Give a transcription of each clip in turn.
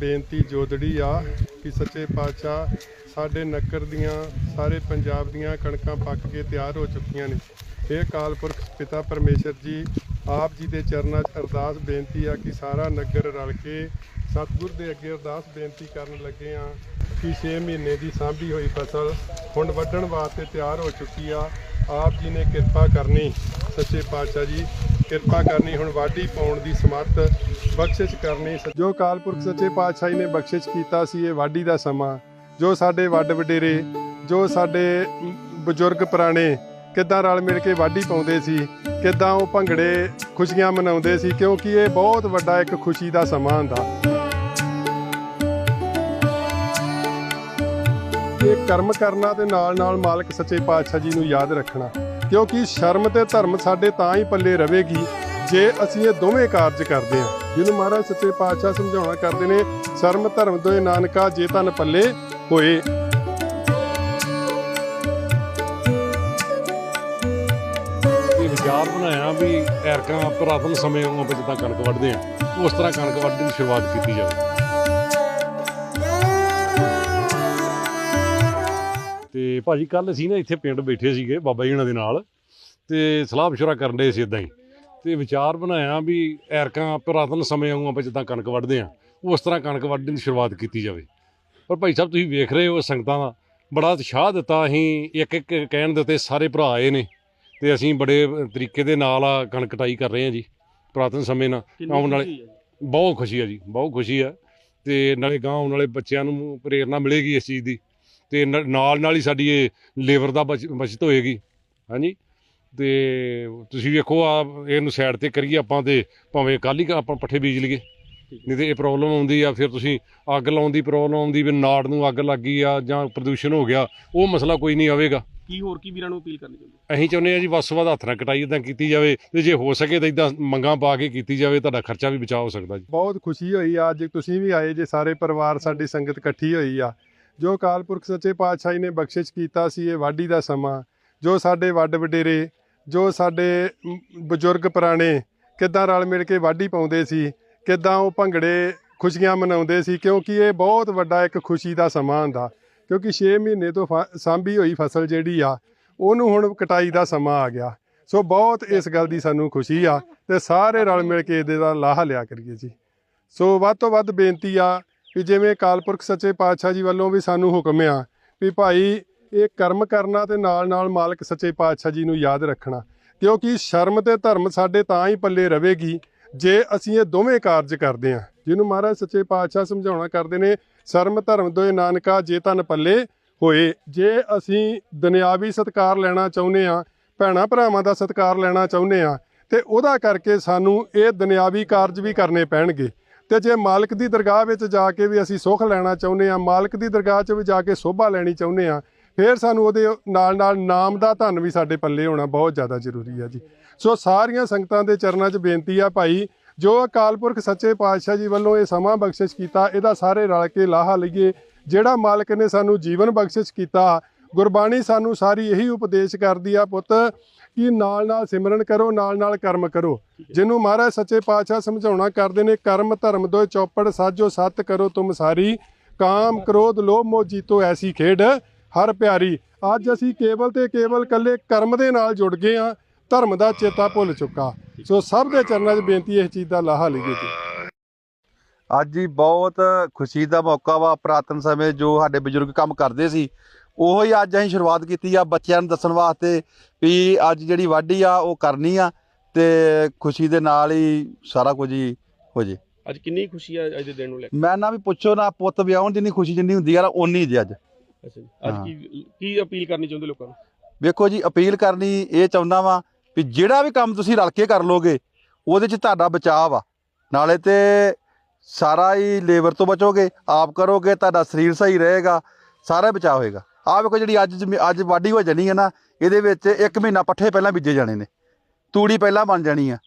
ਬੇਨਤੀ ਜੋਦੜੀ ਆ ਕਿ ਸੱਚੇ ਪਾਤਸ਼ਾਹ ਸਾਡੇ ਨੱਕਰ ਦੀਆਂ, ਸਾਰੇ ਪੰਜਾਬ ਦੀਆਂ ਕਣਕਾਂ ਪੱਕ ਕੇ ਤਿਆਰ ਹੋ ਚੁੱਕੀਆਂ ਨੇ। ਇਹ ਅਕਾਲ ਪੁਰਖ ਪਿਤਾ ਪਰਮੇਸ਼ਰ ਜੀ, ਆਪ ਜੀ ਦੇ ਚਰਨਾਂ 'ਚ ਅਰਦਾਸ ਬੇਨਤੀ ਆ ਕਿ ਸਾਰਾ ਨਗਰ ਰਲ ਕੇ ਸਤਿਗੁਰ ਦੇ ਅੱਗੇ ਅਰਦਾਸ ਬੇਨਤੀ ਕਰਨ ਲੱਗੇ ਆ ਕਿ 6 ਮਹੀਨੇ ਦੀ ਸਾਂਭੀ ਹੋਈ ਫਸਲ ਹੁਣ ਵੱਢਣ ਵਾਸਤੇ ਤਿਆਰ ਹੋ ਚੁੱਕੀ ਆ। ਆਪ ਜੀ ਨੇ ਕਿਰਪਾ ਕਰਨੀ, ਸੱਚੇ ਪਾਤਸ਼ਾਹ ਜੀ, ਕਿਰਪਾ ਕਰਨੀ, ਹੁਣ ਵਾਢੀ ਪਾਉਣ ਦੀ ਸਮਰੱਥ ਬਖਸ਼ਿਸ਼ ਕਰਨੀ। ਜੋ ਅਕਾਲ ਪੁਰਖ ਸੱਚੇ ਪਾਤਸ਼ਾਹ ਜੀ ਨੇ ਬਖਸ਼ਿਸ਼ ਕੀਤਾ ਸੀ, ਇਹ ਵਾਢੀ ਦਾ ਸਮਾਂ। ਜੋ ਸਾਡੇ ਵੱਡ ਵਡੇਰੇ, ਜੋ ਸਾਡੇ ਬਜ਼ੁਰਗ ਪੁਰਾਣੇ, ਕਿੱਦਾਂ ਰਲ ਮਿਲ ਕੇ ਵਾਢੀ ਪਾਉਂਦੇ ਸੀ, ਕਿੱਦਾਂ ਉਹ ਭੰਗੜੇ ਖੁਸ਼ੀਆਂ ਮਨਾਉਂਦੇ ਸੀ, ਕਿਉਂਕਿ ਇਹ ਬਹੁਤ ਵੱਡਾ ਇੱਕ ਖੁਸ਼ੀ ਦਾ ਸਮਾਂ ਹੁੰਦਾ। ਇਹ ਕਰਮ ਕਰਨਾ ਤੇ ਨਾਲ ਨਾਲ ਮਾਲਕ ਸੱਚੇ ਪਾਤਸ਼ਾਹ ਜੀ ਨੂੰ ਯਾਦ ਰੱਖਣਾ। ਕਿਉਂਕਿ ਸ਼ਰਮ ਤੇ ਧਰਮ ਸਾਡੇ ਤਾਂ ਹੀ ਪੱਲੇ ਰਵੇਗੀ, ਜੇ ਅਸੀਂ ਇਹ ਦੋਵੇਂ ਕਾਰਜ ਕਰਦੇ ਹਾਂ। ਜਿਹਨੂੰ ਮਹਾਰਾਜ ਸੱਚੇ ਪਾਤਸ਼ਾਹ ਸਮਝਾਉਣਾ ਕਰਦੇ ਨੇ, ਸ਼ਰਮ ਧਰਮ ਦੋਏ ਨਾਨਕਾ ਜੇ ਤਨ ਪੱਲੇ ਹੋਏ। ਯਾਦ ਬਣਾਇਆ ਵੀ ਐਰਕਾਂ ਪੁਰਾਤਨ ਸਮੇਂ ਵਾਂਗੂ ਆਪਾਂ ਜਿੱਦਾਂ ਕਣਕ ਵੱਢਦੇ ਆ ਉਸ ਤਰ੍ਹਾਂ ਕਣਕ ਵੱਢਣ ਦੀ ਸ਼ੁਰੂਆਤ ਕੀਤੀ ਜਾਵੇ। ਤੇ ਭਾਜੀ ਕੱਲ ਅਸੀਂ ਨਾ ਇੱਥੇ ਪਿੰਡ ਬੈਠੇ ਸੀਗੇ ਬਾਬਾ ਜੀ ਹੁਣਾਂ ਦੇ ਨਾਲ ਤੇ ਸਲਾਹ ਮਸ਼ਵਰਾ ਕਰਨ ਦੇ ਸੀ ਇਦਾਂ ਹੀ। ਤੇ ਵਿਚਾਰ ਬਣਾਇਆ ਵੀ ਐਰਕਾਂ ਪੁਰਾਤਨ ਸਮੇਂ ਵਾਂਗੂ ਆਪਾਂ ਜਿੱਦਾਂ ਕਣਕ ਵੱਢਦੇ ਆ ਉਸ ਤਰ੍ਹਾਂ ਕਣਕ ਵੱਢਣ ਦੀ ਸ਼ੁਰੂਆਤ ਕੀਤੀ ਜਾਵੇ। ਪਰ ਭਾਈ ਸਾਹਿਬ ਤੁਸੀਂ ਵੇਖ ਰਹੇ ਹੋ ਸੰਗਤਾਂ ਦਾ ਬੜਾ ਉਤਸ਼ਾਹ ਦਿੱਤਾ ਅਸੀਂ ਇੱਕ ਇੱਕ ਕਹਿਣ ਦੇ ਉੱਤੇ ਸਾਰੇ ਭਰਾ ਆਏ ਨੇ ਤੇ ਅਸੀਂ ਬੜੇ ਤਰੀਕੇ ਦੇ ਨਾਲ ਆ ਕਣਕ ਕਟਾਈ ਕਰ ਰਹੇ ਹਾਂ ਜੀ ਪੁਰਾਤਨ ਸਮੇਂ ਨਾਲ। ਆਉਣ ਵਾਲੇ ਬਹੁਤ ਖੁਸ਼ੀ ਆ ਜੀ ਬਹੁਤ ਖੁਸ਼ੀ ਆ ਤੇ ਨਾਲੇ ਗਾਂ ਆਉਣ ਵਾਲੇ ਬੱਚਿਆਂ ਨੂੰ ਪ੍ਰੇਰਣਾ ਮਿਲੇਗੀ ਇਸ ਚੀਜ਼ ਦੀ। ਤੇ ਨ- ਨਾਲ ਨਾਲ ਹੀ ਸਾਡੀ ਇਹ ਲੇਬਰ ਦਾ ਬਚ- ਬਚਤ ਹੋਏਗੀ। ਹਾਂਜੀ? ਤੇ ਤੁਸੀਂ ਵੇਖੋ ਆ ਇਹਨੂੰ ਸਾਈਡ ਤੇ ਕਰੀਏ ਆਪਾਂ ਤੇ ਭਾਵੇਂ ਕੱਲ ਹੀ ਆਪਾਂ ਪੱਠੇ ਬੀਜ ਲਈਏ। ਨਹੀਂ ਤੇ ਇਹ ਪ੍ਰੋਬਲਮ ਆਉਂਦੀ ਆ ਫਿਰ ਤੁਸੀਂ ਅੱਗ ਲਾਉਣ ਦੀ ਪ੍ਰੋਬਲਮ ਆਉਂਦੀ ਵੀ ਨਾੜ ਨੂੰ ਅੱਗ ਲੱਗ ਗਈ ਆ ਜਾਂ ਪ੍ਰਦੂਸ਼ਣ ਹੋ ਗਿਆ ਉਹ ਮਸਲਾ ਕੋਈ ਨਹੀਂ ਆਵੇਗਾ। ਕੀ ਹੋਰ ਕੀ ਵੀਰਾਂ ਨੂੰ ਅਪੀਲ ਕਰਨੀ ਚਾਹੁੰਦੇ ਅਸੀਂ ਚਾਹੁੰਦੇ ਆ ਜੀ ਵੱਸ ਵੱਧ ਹੱਥ ਨਾਲ ਕਟਾਈ ਇਦਾਂ ਕੀਤੀ ਜਾਵੇ ਤੇ ਜੇ ਹੋ ਸਕੇ ਤਾਂ ਇਦਾਂ ਮੰਗਾਂ ਪਾ ਕੇ ਕੀਤੀ ਜਾਵੇ ਤੁਹਾਡਾ ਖਰਚਾ ਵੀ ਬਚਾਅ ਹੋ ਸਕਦਾ ਜੀ। ਬਹੁਤ ਖੁਸ਼ੀ ਹੋਈ ਆ ਅੱਜ ਤੁਸੀਂ ਵੀ ਆਏ ਜੇ ਸਾਰੇ ਪਰਿਵਾਰ ਸਾਡੀ ਸੰਗਤ ਇਕੱਠੀ ਹੋਈ ਆ। ਜੋ ਅਕਾਲ ਪੁਰਖ ਸੱਚੇ ਪਾਤਸ਼ਾਹ ਜੀ ਨੇ ਬਖਸ਼ਿਸ਼ ਕੀਤਾ ਸੀ, ਇਹ ਵਾਢੀ ਦਾ ਸਮਾਂ। ਜੋ ਸਾਡੇ ਵੱਡ ਵਡੇਰੇ, ਜੋ ਸਾਡੇ ਬਜ਼ੁਰਗ ਪੁਰਾਣੇ ਕਿੱਦਾਂ ਰਲ ਮਿਲ ਕੇ ਵਾਢੀ ਪਾਉਂਦੇ ਸੀ, ਕਿੱਦਾਂ ਉਹ ਭੰਗੜੇ ਖੁਸ਼ੀਆਂ ਮਨਾਉਂਦੇ ਸੀ, ਕਿਉਂਕਿ ਇਹ ਬਹੁਤ ਵੱਡਾ ਇੱਕ ਖੁਸ਼ੀ ਦਾ ਸਮਾਂ ਹੁੰਦਾ। ਕਿਉਂਕਿ 6 ਮਹੀਨੇ ਤੋਂ ਫ- ਸਾਂਭੀ ਹੋਈ ਫਸਲ ਜਿਹੜੀ ਆ, ਉਹਨੂੰ ਹੁਣ ਕਟਾਈ ਦਾ ਸਮਾਂ ਆ ਗਿਆ। ਸੋ ਬਹੁਤ ਇਸ ਗੱਲ ਦੀ ਸਾਨੂੰ ਖੁਸ਼ੀ ਆ ਤੇ ਸਾਰੇ ਰਲ ਮਿਲ ਕੇ ਇਹਦੇ ਦਾ ਲਾਹਾ ਲਿਆ ਕਰੀਏ ਜੀ। ਸੋ ਵੱਧ ਤੋਂ ਵੱਧ ਬੇਨਤੀ ਆ ਵੀ ਜਿਵੇਂ ਅਕਾਲ ਪੁਰਖ ਸੱਚੇ ਪਾਤਸ਼ਾਹ ਜੀ ਵੱਲੋਂ ਵੀ ਸਾਨੂੰ ਹੁਕਮ ਆ ਵੀ ਭਾਈ ਇਹ ਕਰਮ ਕਰਨਾ ਤੇ ਨਾਲ ਨਾਲ ਮਾਲਕ ਸੱਚੇ ਪਾਤਸ਼ਾਹ ਜੀ ਨੂੰ ਯਾਦ ਰੱਖਣਾ। ਕਿਉਂਕਿ ਸ਼ਰਮ ਤੇ ਧਰਮ ਸਾਡੇ ਤਾਂ ਹੀ ਪੱਲੇ ਰਵੇਗੀ ਜੇ ਅਸੀਂ ਇਹ ਦੋਵੇਂ ਕਾਰਜ ਕਰਦੇ ਹਾਂ। ਜਿਹਨੂੰ ਮਹਾਰਾਜ ਸੱਚੇ ਪਾਤਸ਼ਾਹ ਸਮਝਾਉਣਾ ਕਰਦੇ ਨੇ, ਸ਼ਰਮ ਧਰਮ ਦੋਏ ਨਾਨਕਾ ਜੇ ਤਨ ਪੱਲੇ ਹੋਏ। ਜੇ ਅਸੀਂ ਦੁਨਿਆਵੀ ਸਤਕਾਰ ਲੈਣਾ ਚਾਹੁੰਦੇ ਆ ਭੈਣਾ ਭਰਾਵਾਂ ਦਾ ਸਤਕਾਰ ਲੈਣਾ ਚਾਹੁੰਦੇ ਆ ਤੇ ਉਹਦਾ ਕਰਕੇ ਸਾਨੂੰ ਇਹ ਦੁਨਿਆਵੀ ਕਾਰਜ ਵੀ ਕਰਨੇ ਪੈਣਗੇ। ਤੇ ਜੇ ਮਾਲਕ ਦੀ ਦਰਗਾਹ ਵਿੱਚ ਜਾ ਕੇ ਵੀ ਅਸੀਂ ਸੁੱਖ ਲੈਣਾ ਚਾਹੁੰਦੇ ਆ ਮਾਲਕ ਦੀ ਦਰਗਾਹ 'ਚ ਵੀ ਜਾ ਕੇ ਸੋਭਾ ਲੈਣੀ ਚਾਹੁੰਦੇ ਆ ਫਿਰ ਸਾਨੂੰ ਉਹਦੇ ਨਾਲ ਨਾਲ ਨਾਮ ਦਾ ਧਨ ਵੀ ਸਾਡੇ ਪੱਲੇ ਹੋਣਾ ਬਹੁਤ ਜ਼ਿਆਦਾ ਜ਼ਰੂਰੀ ਆ ਜੀ। ਸੋ ਸਾਰੀਆਂ ਸੰਗਤਾਂ ਦੇ ਚਰਨਾਂ 'ਚ ਬੇਨਤੀ ਆ ਭਾਈ, ਜੋ ਅਕਾਲ ਪੁਰਖ ਸੱਚੇ ਪਾਤਸ਼ਾਹ ਜੀ ਵੱਲੋਂ ਇਹ ਸਮਾਂ ਬਖਸ਼ਿਸ਼ ਕੀਤਾ, ਇਹਦਾ ਸਾਰੇ ਰਲ ਕੇ ਲਾਹਾ ਲਈਏ। ਜਿਹੜਾ ਮਾਲਕ ਨੇ ਸਾਨੂੰ ਜੀਵਨ ਬਖਸ਼ਿਸ਼ ਕੀਤਾ ਗੁਰਬਾਣੀ ਸਾਨੂੰ ਸਾਰੀ ਇਹੀ ਉਪਦੇਸ਼ ਕਰਦੀ ਆ ਪੁੱਤ, ਕਿ ਨਾਲ ਨਾਲ ਸਿਮਰਨ ਕਰੋ, ਨਾਲ ਨਾਲ ਕਰਮ ਕਰੋ। ਜਿਹਨੂੰ ਮਹਾਰਾਜ ਸੱਚੇ ਪਾਤਸ਼ਾਹ ਸਮਝਾਉਣਾ ਕਰਦੇ ਨੇ, ਕਰਮ, ਧਰਮ ਦੋਇ ਚੌਪੜ, ਸਾਜੋ ਸਤ ਕਰੋ ਤੁਮ ਸਾਰੀ। ਕਾਮ, ਕ੍ਰੋਧ, ਲੋਭ, ਮੋਹ ਜੀਤੋ ਐਸੀ ਖੇਡ, ਹਰ ਪਿਆਰੀ। ਅੱਜ ਅਸੀਂ ਕੇਵਲ ਤੇ ਕੇਵਲ ਕੱਲੇ ਕਰਮ ਦੇ ਨਾਲ ਜੁੜ ਗਏ ਆ ਧਰਮ ਦਾ ਚੇਤਾ ਭੁੱਲ ਚੁੱਕਾ। ਸੋ ਸਭ ਦੇ ਚਰਨਾਂ 'ਚ ਬੇਨਤੀ ਇਸ ਚੀਜ਼ ਦਾ ਲਾਹਾ ਲਈਏ ਜੀ। ਅੱਜ ਹੀ ਬਹੁਤ ਖੁਸ਼ੀ ਦਾ ਮੌਕਾ ਵਾ, ਪੁਰਾਤਨ ਸਮੇਂ ਜੋ ਸਾਡੇ ਬਜ਼ੁਰਗ ਕੰਮ ਕਰਦੇ ਸੀ ਉਹੋ ਹੀ ਅੱਜ ਅਸੀਂ ਸ਼ੁਰੂਆਤ ਕੀਤੀ ਆ ਬੱਚਿਆਂ ਨੂੰ ਦੱਸਣ ਵਾਸਤੇ ਵੀ ਅੱਜ ਜਿਹੜੀ ਵਾਢੀ ਆ ਉਹ ਕਰਨੀ ਆ ਤੇ ਖੁਸ਼ੀ ਦੇ ਨਾਲ ਹੀ ਸਾਰਾ ਕੁਝ ਹੀ ਹੋ ਜੇ। ਅੱਜ ਕਿੰਨੀ ਖੁਸ਼ੀ ਆ ਅੱਜ ਦੇ ਦਿਨ ਨੂੰ ਲੈ ਕੇ? ਮੈਂ ਨਾ ਵੀ ਪੁੱਛੋ ਨਾ ਪੁੱਤ ਵਿਆਹਣ ਜਿੰਨੀ ਖੁਸ਼ੀ ਜਿੰਨੀ ਹੁੰਦੀ ਆ ਓਨੀ ਜੀ ਅੱਜ। ਅੱਛਾ ਜੀ। ਅੱਜ। ਕੀ ਕੀ ਅਪੀਲ ਕਰਨੀ ਚਾਹੁੰਦੇ ਲੋਕਾਂ ਨੂੰ? ਵੇਖੋ ਜੀ ਅਪੀਲ ਕਰਨੀ ਇਹ ਚਾਹੁੰਦਾ ਵਾਂ ਵੀ ਜਿਹੜਾ ਵੀ ਕੰਮ ਤੁਸੀਂ ਰਲ ਕੇ ਕਰ ਲੋਗੇ ਉਹਦੇ 'ਚ ਤੁਹਾਡਾ ਬਚਾਅ ਵਾ ਨਾਲੇ ਤੇ ਸਾਰਾ ਹੀ ਲੇਬਰ ਤੋਂ ਬਚੋਗੇ ਆਪ ਕਰੋਗੇ ਤੁਹਾਡਾ ਸਰੀਰ ਸਹੀ ਰਹੇਗਾ ਸਾਰਾ ਬਚਾਅ ਹੋਏਗਾ। ਆਹ ਵੇਖੋ ਜਿਹੜੀ ਅੱਜ ਜ਼ਮੀ- ਅੱਜ ਵਾਢੀ ਹੋ ਜਾਣੀ ਹੈ ਨਾ ਇਹਦੇ ਵਿੱਚ ਇੱਕ ਮਹੀਨਾ ਪੱਠੇ ਪਹਿਲਾਂ ਬੀਜੇ ਜਾਣੇ ਨੇ। ਤੂੜੀ ਪਹਿਲਾਂ ਬਣ ਜਾਣੀ ਆ।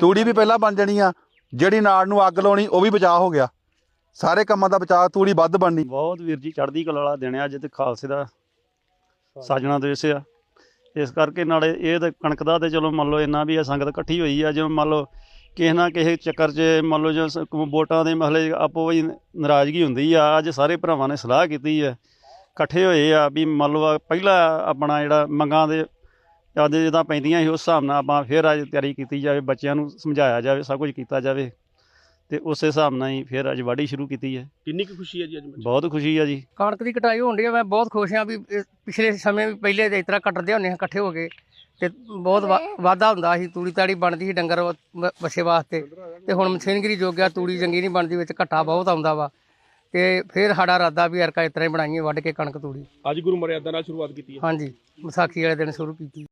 ਤੂੜੀ ਵੀ ਪਹਿਲਾਂ ਬਣ ਜਾਣੀ ਆ। ਜਿਹੜੀ ਨਾੜ ਨੂੰ ਅੱਗ ਲਾਉਣੀ ਉਹ ਵੀ ਬਚਾਅ ਹੋ ਗਿਆ। ਸਾਰੇ ਕੰਮਾਂ ਦਾ ਬਚਾਅ ਤੂੜੀ ਵੱਧ ਬਣਨੀ। ਬਹੁਤ ਵੀਰ ਜੀ ਚੜ੍ਹਦੀ ਕਲਾ ਵਾਲਾ ਦਿਨ ਆ ਅੱਜ ਤੇ ਖਾਲਸੇ ਦਾ ਸਾਜਣਾ ਦਿਵਸ ਆ। ਇਸ ਕਰਕੇ ਨਾਲੇ ਇਹ ਤੇ ਕਣਕ ਦਾ ਤੇ ਚਲੋ ਮੰਨ ਲਓ ਇੰਨਾ ਵੀ ਆ ਸੰਗਤ ਇਕੱਠੀ ਹੋਈ ਆ ਜਿਵੇਂ ਮੰਨ ਲਓ ਕਿਸੇ ਨਾ ਕਿਸੇ ਚੱਕਰ 'ਚ ਮੰਨ ਲਓ ਜੋ ਵੋਟਾਂ ਦੇ ਮਸਲੇ ਆਪੋ ਵਿੱਚ ਨਾਰਾਜ਼ਗੀ ਹੁੰਦੀ ਆ। ਅੱਜ ਸਾਰੇ ਭਰਾਵਾਂ ਨੇ ਸਲਾਹ ਕੀਤੀ ਹੈ ਇਕੱਠੇ ਹੋਏ ਆ ਵੀ ਮੰਨ ਲਓ ਆ ਪਹਿਲਾ ਆਪਣਾ ਜਿਹੜਾ ਮੰਗਾਂ ਦੇ ਅੱਜ ਜਿੱਦਾਂ ਪੈਂਦੀਆਂ ਸੀ ਉਸ ਹਿਸਾਬ ਨਾਲ ਆਪਾਂ ਫਿਰ ਅੱਜ ਤਿਆਰੀ ਕੀਤੀ ਜਾਵੇ ਬੱਚਿਆਂ ਨੂੰ ਸਮਝਾਇਆ ਜਾਵੇ ਸਭ ਕੁਝ ਕੀਤਾ ਜਾਵੇ ਤੇ ਉਸੇ ਹਿਸਾਬ ਨਾਲ ਹੀ ਫਿਰ ਅੱਜ ਵਾਢੀ ਸ਼ੁਰੂ ਕੀਤੀ ਹੈ। ਕਿੰਨੀ ਕੁ ਖੁਸ਼ੀ ਹੈ ਜੀ ਅੱਜ? ਬਹੁਤ ਖੁਸ਼ੀ ਆ ਜੀ। ਕਣਕ ਦੀ ਕਟਾਈ ਹੋਣ ਆ ਮੈਂ ਬਹੁਤ ਖੁਸ਼ ਹਾਂ ਵੀ ਪਿਛਲੇ ਸਮੇਂ ਵੀ ਪਹਿਲੇ ਇਸ ਤਰ੍ਹਾਂ ਕੱਟਦੇ ਹੁੰਦੇ ਹਾਂ ਇਕੱਠੇ ਹੋ ਕੇ। ਤੇ ਬਹੁਤ ਵਾ- ਵਾਧਾ ਹੁੰਦਾ ਸੀ ਤੂੜੀ ਤਾੜੀ ਬਣਦੀ ਸੀ ਡੰਗਰ ਵ- ਵੱਛੇ ਵਾਸਤੇ। ਤੇ ਹੁਣ ਮਸ਼ੀਨਗਰੀ ਜੋਗਿਆ ਤੂੜੀ ਚੰਗੀ ਨਹੀਂ ਬਣਦੀ ਵਿੱਚ ਘੱਟਾ ਬਹੁਤ ਆਉਂਦਾ ਵਾ। ਤੇ ਫਿਰ ਸਾਡਾ ਇਰਾਦਾ ਵੀ ਅਰਕਾ ਇਸ ਤਰ੍ਹਾਂ ਹੀ ਬਣਾਈਏ ਵੱਢ ਕੇ ਕਣਕ ਤੂੜੀ। ਅੱਜ ਗੁਰੂ ਮਰਿਆਦਾ ਨਾਲ ਸ਼ੁਰੂਆਤ ਕੀਤੀ ਹੈ। ਹਾਂਜੀ ਵਿਸਾਖੀ ਵਾਲੇ ਦਿਨ ਸ਼ੁਰੂ ਕੀਤੀ।